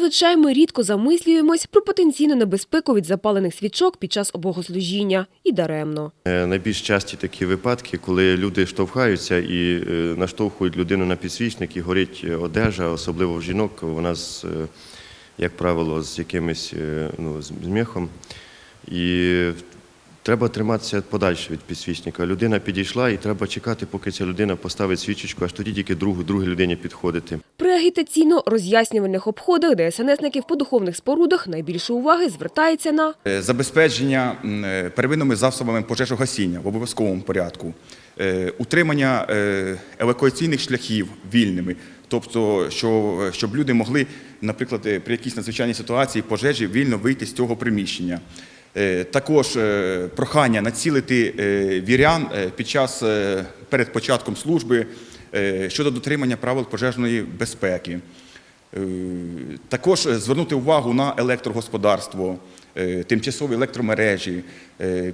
Зазвичай ми рідко замислюємось про потенційну небезпеку від запалених свічок під час обогослужіння і даремно. Е, Найбільш часті такі випадки, коли люди штовхаються і е, наштовхують людину на підсвічник і горить е, одежа, особливо в жінок, вона з, як правило, з якимось ну, з м'яхом. І треба триматися подальше від підсвічника. Людина підійшла і треба чекати, поки ця людина поставить свічечку, аж тоді тільки другу, другій людині підходити. При агітаційно-роз'яснювальних обходах ДСНСників по духовних спорудах найбільше уваги звертається на Е, Забезпечення е, первинними засобами пожежогасіння в обов'язковому порядку, Е, утримання евакуаційних шляхів вільними, тобто, що, щоб люди могли, наприклад, при якійсь надзвичайній ситуації пожежі вільно вийти з цього приміщення. Е, Також е, прохання націлити е, вірян під час перед початком служби щодо дотримання правил пожежної безпеки. Також звернути увагу на електрогосподарство, тимчасові електромережі,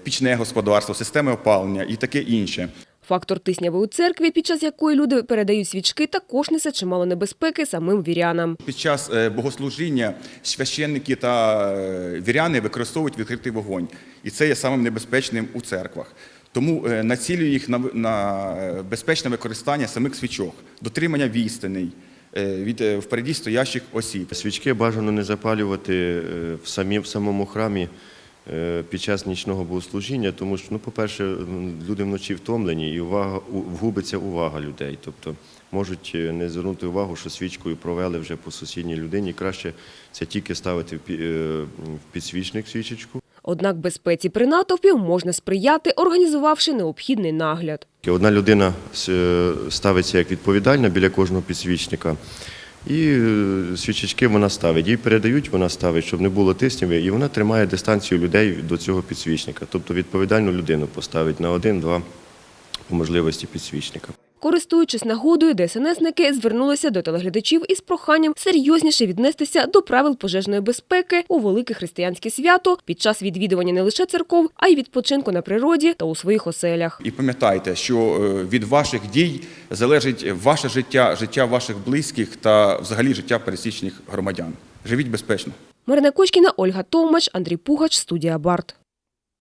пічне господарство, системи опалення і таке інше. Фактор тисняви у церкві, під час якої люди передають свічки, також несе чимало небезпеки самим вірянам. Під час е, богослужіння священники та е, віряни використовують відкритий вогонь, і це є самим небезпечним у церквах. Тому е, націлюю їх на, безпечне використання самих свічок, дотримання відстаней е, від впереді стоящих осіб. Свічки бажано не запалювати в, самі, в самому храмі під час нічного богослужіння, тому що, ну, по-перше, люди вночі втомлені і увага, вгубиться увага людей. Тобто можуть е, не звернути увагу, що свічкою провели вже по сусідній людині. Краще це тільки ставити в е, підсвічник свічечку. Однак безпеці при натовпі можна сприяти, організувавши необхідний нагляд. Одна людина е, ставиться як відповідальна біля кожного підсвічника. І е, свічечки вона ставить, їй передають, вона ставить, щоб не було тиснів, і вона тримає дистанцію людей до цього підсвічника. Тобто відповідальну людину поставить на один-два по можливості підсвічника. Користуючись нагодою, ДСНСники звернулися до телеглядачів із проханням серйозніше віднестися до правил пожежної безпеки у велике християнське свято під час відвідування не лише церков, а й відпочинку на природі та у своїх оселях. І пам'ятайте, що е, від ваших дій залежить ваше життя, життя ваших близьких та взагалі життя пересічних громадян. Живіть безпечно. Марина Кочкіна, Ольга Томач, Андрій Пугач, студія Барт.